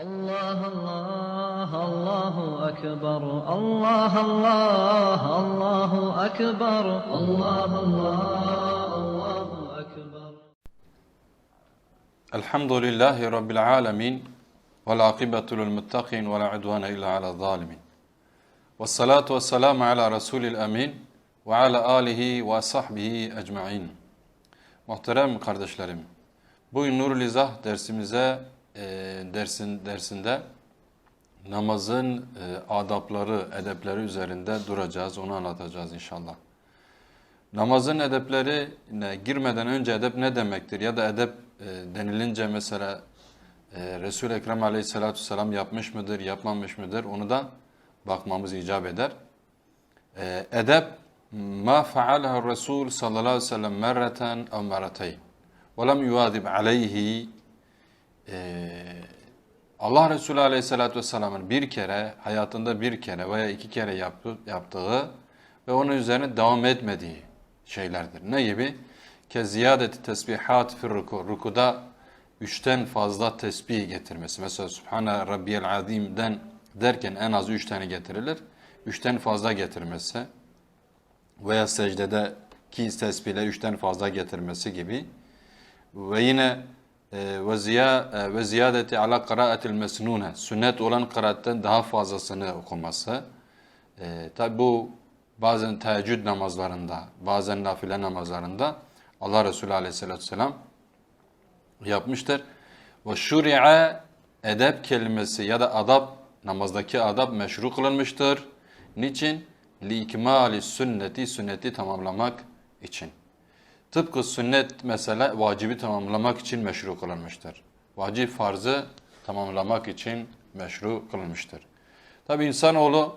الله الله الله أكبر الله الله الله أكبر الله الله الله أكبر الحمد لله رب العالمين والعاقبة للمتقين ولا عدوان إلا على الظالمين والصلاة والسلام على رسول الأمين وعلى آله وصحbihi ecmaîn. Muhterem kardeşlerim, bu Nurul İzah dersimize e, dersin dersinde namazın e, adapları, edepleri üzerinde duracağız, onu anlatacağız inşallah. Namazın edeplerine girmeden önce edep ne demektir? Ya da edep e, denilince mesela e, Resul-i Ekrem aleyhissalatü vesselam yapmış mıdır, yapmamış mıdır? Onu da bakmamız icap eder. E, edep ma faalaha Resul sallallahu aleyhi ve sellem merreten ev merreteyn ve lem yuvadib aleyhi e, Allah Resulü aleyhissalatü vesselamın bir kere, hayatında bir kere veya iki kere yaptı, yaptığı ve onun üzerine devam etmediği şeylerdir. Ne gibi? Ke ziyadeti tesbihat fir ruku. Rukuda üçten fazla tesbih getirmesi. Mesela Subhane Rabbiyel Azim'den derken en az üç tane getirilir. Üçten fazla getirmesi veya secdede ki tesbihler üçten fazla getirmesi gibi. Ve yine ziya e, ve ziyadeti ala kıraatil mesnune sünnet olan kıraatten daha fazlasını okuması. E, tabi bu bazen teheccüd namazlarında, bazen nafile namazlarında Allah Resulü Aleyhisselatü Vesselam yapmıştır. Ve şuri'a edep kelimesi ya da adab namazdaki adab meşru kılınmıştır. Niçin? Li ikmali sünneti sünneti tamamlamak için. Tıpkı sünnet mesela vacibi tamamlamak için meşru kılınmıştır. Vacip farzı tamamlamak için meşru kılınmıştır. Tabi insanoğlu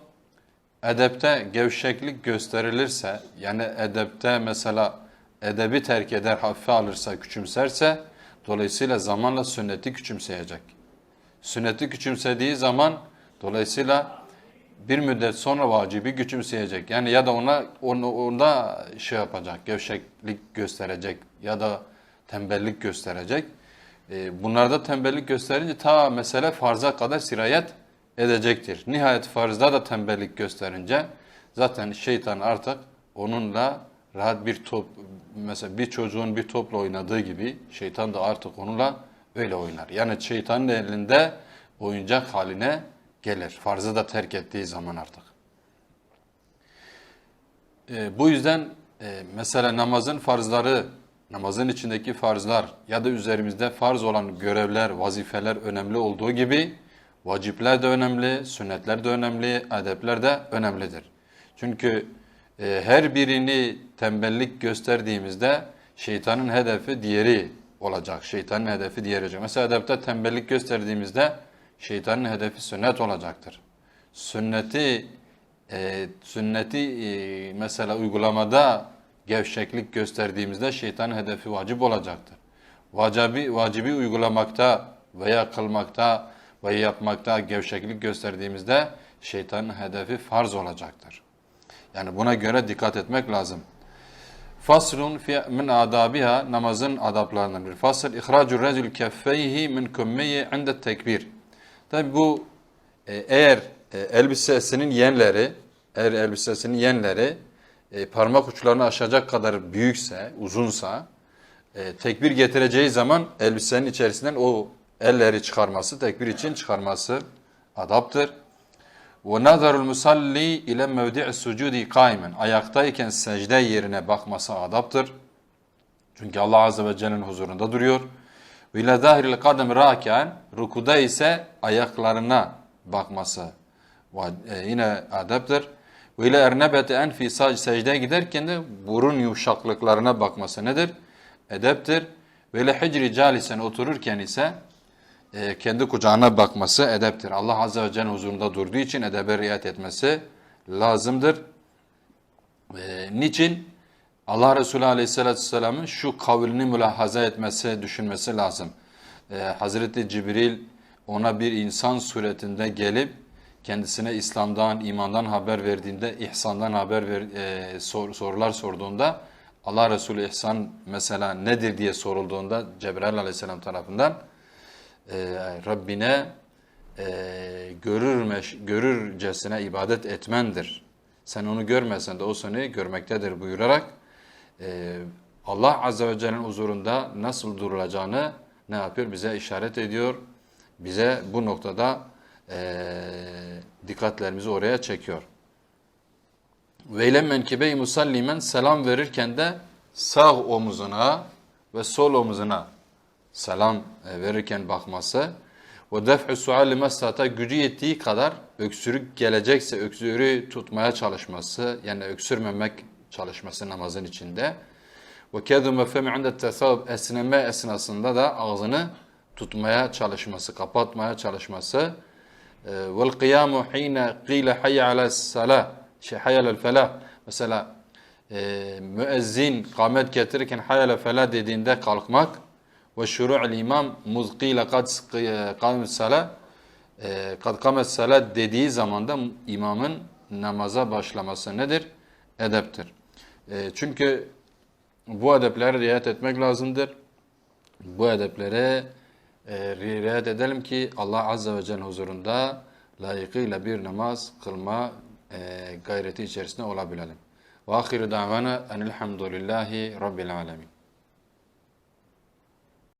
edepte gevşeklik gösterilirse, yani edepte mesela edebi terk eder, hafife alırsa, küçümserse, dolayısıyla zamanla sünneti küçümseyecek. Sünneti küçümsediği zaman dolayısıyla bir müddet sonra vacibi küçümseyecek. Yani ya da ona onu, onda şey yapacak, gevşeklik gösterecek ya da tembellik gösterecek. E, bunlarda tembellik gösterince ta mesele farza kadar sirayet edecektir. Nihayet farzda da tembellik gösterince zaten şeytan artık onunla rahat bir top mesela bir çocuğun bir topla oynadığı gibi şeytan da artık onunla öyle oynar. Yani şeytanın elinde oyuncak haline gelir. Farzı da terk ettiği zaman artık. E, bu yüzden e, mesela namazın farzları, namazın içindeki farzlar ya da üzerimizde farz olan görevler, vazifeler önemli olduğu gibi vacipler de önemli, sünnetler de önemli, edepler de önemlidir. Çünkü e, her birini tembellik gösterdiğimizde şeytanın hedefi diğeri olacak. Şeytanın hedefi diğeri olacak. Mesela edepte tembellik gösterdiğimizde şeytanın hedefi sünnet olacaktır. Sünneti e, sünneti e, mesela uygulamada gevşeklik gösterdiğimizde şeytanın hedefi vacip olacaktır. Vacibi, vacibi uygulamakta veya kılmakta veya yapmakta gevşeklik gösterdiğimizde şeytanın hedefi farz olacaktır. Yani buna göre dikkat etmek lazım. Faslun fi min adabiha namazın adaplarından bir fasıl. İhracur rezül keffeyhi min kummeyi inde tekbir. Tabi bu e, eğer e, elbisesinin yenleri, eğer elbisesinin yenleri e, parmak uçlarını aşacak kadar büyükse, uzunsa, e, tekbir getireceği zaman elbisenin içerisinden o elleri çıkarması, tekbir için çıkarması adaptır. Nazarul musalli ile mevdi'i sucudi kaimen. Ayaktayken secde yerine bakması adaptır. Çünkü Allah Azze ve Celle'nin huzurunda duruyor. Ve ile zahiril kadem rakian. Rukuda ise ayaklarına bakması e, yine adaptır. Ve ile ernebeti enfi secdeye giderken de burun yumuşaklıklarına bakması nedir? Edeptir. Ve ile hicri calisen otururken ise e, kendi kucağına bakması edeptir. Allah Azze ve Celle huzurunda durduğu için edebe riayet etmesi lazımdır. E, niçin? Allah Resulü Aleyhisselatü Vesselam'ın şu kavlini mülahaza etmesi, düşünmesi lazım. E, Hazreti Cibril ona bir insan suretinde gelip kendisine İslam'dan, imandan haber verdiğinde, ihsandan haber ver, e, sor, sorular sorduğunda Allah Resulü ihsan mesela nedir diye sorulduğunda Cebrail Aleyhisselam tarafından e, Rabbine e, görürmeş, görürcesine ibadet etmendir. Sen onu görmesen de o seni görmektedir buyurarak e, Allah Azze ve Celle'nin huzurunda nasıl durulacağını ne yapıyor? Bize işaret ediyor. Bize bu noktada e, dikkatlerimizi oraya çekiyor. Veyle menkibey musallimen selam verirken de sağ omuzuna ve sol omuzuna selam e, verirken bakması ve def'ü suali mesata gücü yettiği kadar öksürük gelecekse öksürüğü tutmaya çalışması yani öksürmemek çalışması namazın içinde ve kedum femi inde tesavvub esneme esnasında da ağzını tutmaya çalışması, kapatmaya çalışması vel kıyamu hine qile hayye ala şey hayye alel felah mesela e, müezzin kâmet getirirken hayye alel felah dediğinde kalkmak ve şuru'ul imam muzqile kad kâmet salah e, kad kâmet salah dediği zaman da imamın namaza başlaması nedir? Edeptir. E, çünkü bu edeplere riayet etmek lazımdır. Bu edeplere e, riayet edelim ki Allah Azze ve Celle huzurunda layıkıyla bir namaz kılma e, gayreti içerisinde olabilelim. Ve ahiru davana enilhamdülillahi rabbil alemin.